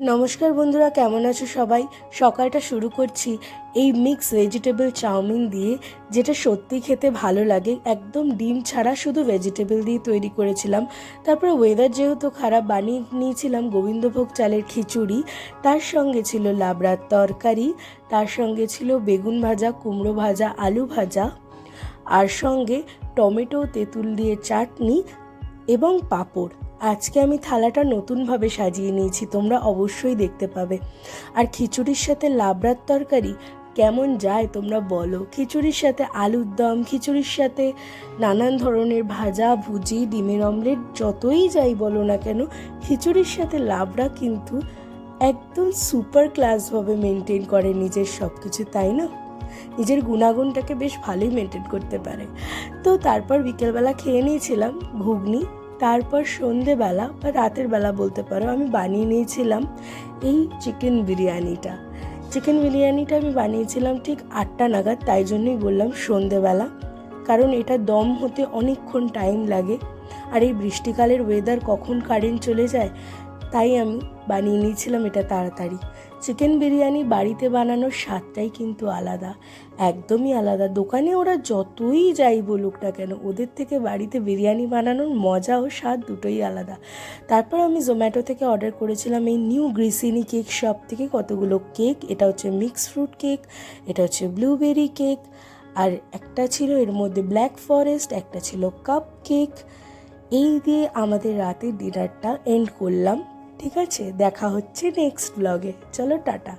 নমস্কার বন্ধুরা, কেমন আছো সবাই? সকালটা শুরু করছি এই মিক্স ভেজিটেবল চাউমিন দিয়ে, যেটা সত্যি খেতে ভালো লাগে। একদম ডিম ছাড়া শুধু ভেজিটেবল দিয়ে তৈরি করেছিলাম। তারপরে ওয়েদার যেহেতু খারাপ, বানিয়ে নিয়েছিলাম গোবিন্দভোগ চালের খিচুড়ি। তার সঙ্গে ছিল লাবড়ার তরকারি, তার সঙ্গে ছিল বেগুন ভাজা, কুমড়ো ভাজা, আলু ভাজা। আর সঙ্গে টমেটো, তেঁতুল দিয়ে চাটনি এবং পাঁপড়। আজকে আমি থালাটা নতুনভাবে সাজিয়ে নিয়েছি, তোমরা অবশ্যই দেখতে পাবে। আর খিচুড়ির সাথে লাবড়ার তরকারি কেমন যায় তোমরা বলো। খিচুড়ির সাথে আলুর দম, খিচুড়ির সাথে নানান ধরনের ভাজা, ভুজি, ডিমের অমলেট, যতই যাই বলো না কেন, খিচুড়ির সাথে লাবড়া কিন্তু একদম সুপার ক্লাসভাবে মেনটেন করে নিজের সব কিছু তাই না? নিজের গুণাগুণটাকে বেশ ভালোই মেনটেন করতে পারে। তো তারপর বিকেলবেলা খেয়ে নিয়েছিলাম ঘুগনি তারপর সন্ধেবেলা বা রাতের বেলা বলতে পারো, আমি বানিয়ে নিয়েছিলাম এই চিকেন বিরিয়ানিটা। চিকেন বিরিয়ানিটা আমি বানিয়েছিলাম ঠিক আটটা নাগাদ, তাই জন্যই বললাম সন্ধেবেলা, কারণ এটা দম হতে অনেকক্ষণ টাইম লাগে। আর এই বৃষ্টিকালের ওয়েদার কখন কারেন্ট চলে যায় তাই আমি বানিয়ে নিয়েছিলাম এটা তাড়াতাড়ি। চিকেন বিরিয়ানি বাড়িতে বানানোর স্বাদটাই কিন্তু আলাদা, একদমই আলাদা। দোকানে ওরা যতই যাই বলুক না কেন, ওদের থেকে বাড়িতে বিরিয়ানি বানানোর মজা ও স্বাদ দুটোই আলাদা। তারপর আমি জোম্যাটো থেকে অর্ডার করেছিলাম এই নিউ গ্রিসিনি কেক শপ থেকে কতগুলো কেক এটা হচ্ছে মিক্স ফ্রুট কেক এটা হচ্ছে ব্লুবেরি কেক আর একটা ছিল এর মধ্যে ব্ল্যাক ফরেস্ট একটা ছিল কাপ কেক এই দিয়ে আমাদের রাতের ডিনারটা এন্ড করলাম। ঠিক আছে দেখা হচ্ছে নেক্সট ব্লগে চলো টাটা।